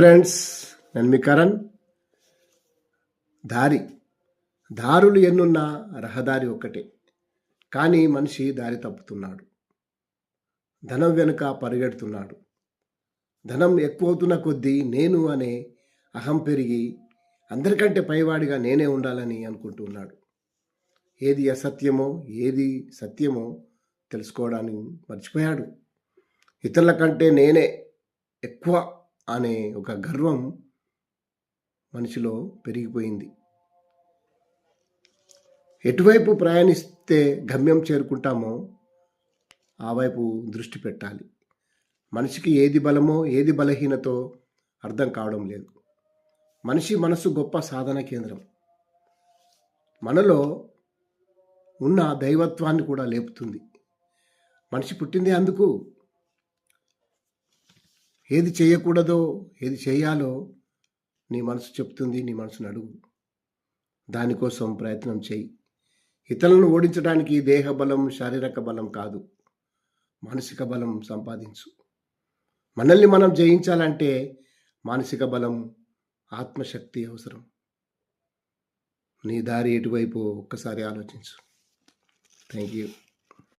Friends నేను మీ కరణ్ దారి. దారులు ఎన్నున్నా రహదారి ఒక్కటే. కానీ మనిషి దారి తప్పుతున్నాడు. ధనం వెనుక పరిగెడుతున్నాడు. ధనం ఎక్కువవుతున్న కొద్దీ నేను అనే అహం పెరిగి అందరికంటే పైవాడిగా నేనే ఉండాలని అనుకుంటున్నాడు. ఏది అసత్యమో ఏది సత్యమో తెలుసుకోవడానికి మర్చిపోయాడు. ఇతరుల కంటే నేనే ఎక్కువ అనే ఒక గర్వం మనిషిలో పెరిగిపోయింది. ఎటువైపు ప్రయాణిస్తే గమ్యం చేరుకుంటామో ఆ వైపు దృష్టి పెట్టాలి. మనిషికి ఏది బలమో ఏది బలహీనతో అర్థం కావడం లేదు. మనిషి మనసు గొప్ప సాధన కేంద్రం. మనలో ఉన్న దైవత్వాన్ని కూడా లేపుతుంది. మనిషి పుట్టింది అందుకు ఏది చేయకూడదో ఏది చేయాలో నీ మనసు చెప్తుంది నీ మనసును అడుగు. దానికోసం ప్రయత్నం చేయి. ఇతరులను ఓడించడానికి దేహ బలం శారీరక బలం కాదు. మానసిక బలం సంపాదించు. మనల్ని మనం జయించాలంటే మానసిక బలం ఆత్మశక్తి అవసరం. నీ దారి ఎటువైపు ఒక్కసారి ఆలోచించు. Thank you